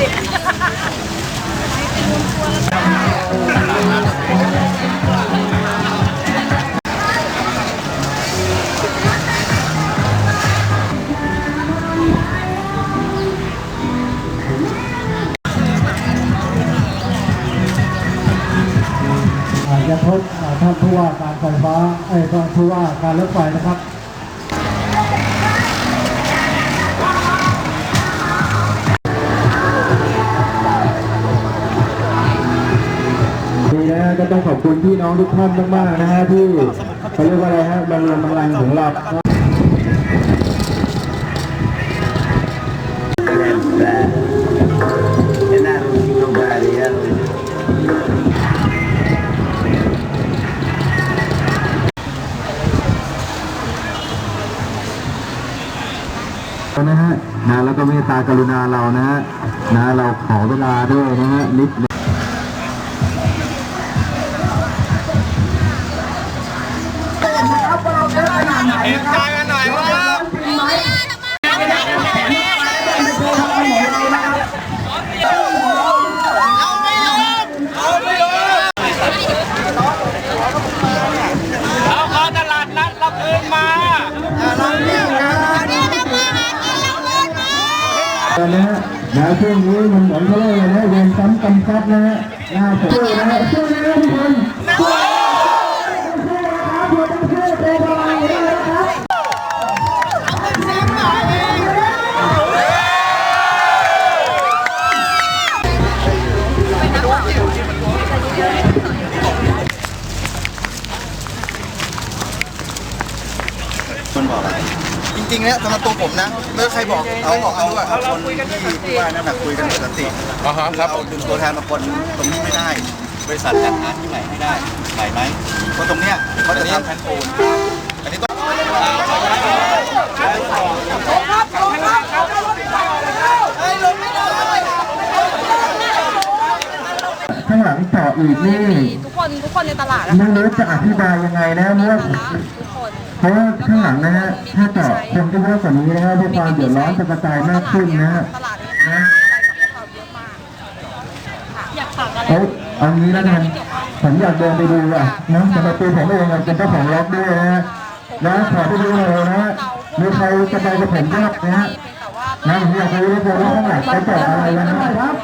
ด็ดเลยอาจจะพบอ่าท่านผู้ว่าการไฟฟ้าเอ้ท่านผู้ว่าการรถไฟนะครับ คุณพี่น้องทุกท่านมากๆนะฮะที่เขาเรียกว่าอะไรฮะบารวมบางแรงของเรานะฮะนะแล้วก็เมตตากรุณาเรานะฮะนะเราขอเวลาด้วยนะฮะนิด นะฮะนะช่วงนี้มันเหมือนเขาเรียกอะไรนะเวรซ้ำกำซัดนะฮะหน้าผมสู้นะฮะสู้นะทุกคนสู้นะครับเราต้องสู้เป็นกำลังใจนะครับ จริงๆเนี่ยสำหรับตัวผมนะเมื่อใครบอกเอาบอกเอาด้วยเอาคนที่ว่านั่นแหะคุยกันด้วยสันติอ๋อฮะครับเราดึงตัวแทนมาคนตรงนี้ไม่ได้ บริษัทจัดงานที่ใหม่ไม่ได้ไหวไหมเพราะตรงเนี้ยเขาจะทำแผ่นปูนอันนี้ต้องข้างหลังต่ออีกนี่ ทุกคนทุกคนในตลาดอะไม่รู้จะอธิบายยังไงนะเมื่อทุกคน เพราะว่าข้างหลังนะฮะถ้าเจาะคนที่เยอะกว่านี้นะฮะเพื่อความเดือดร้อนจะกระจายมากขึ้นนะฮะตลาดนี้อะไรกับพวกเราเยอะมากค่ะอยากฝากอะไรเอาเอางี้แล้วกันผมอยากเดินไปดูอะนะสำหรับตัวผมเองอะเป็นเจ้าของรถด้วยนะฮะแล้วขอไปดูเลยนะฮะมีใครจะไปกับผมบ้างนะฮะแต่ว่านะผมอยากรู้เลยว่าข้างหลังเขาเจาะอะไรกันนะครับ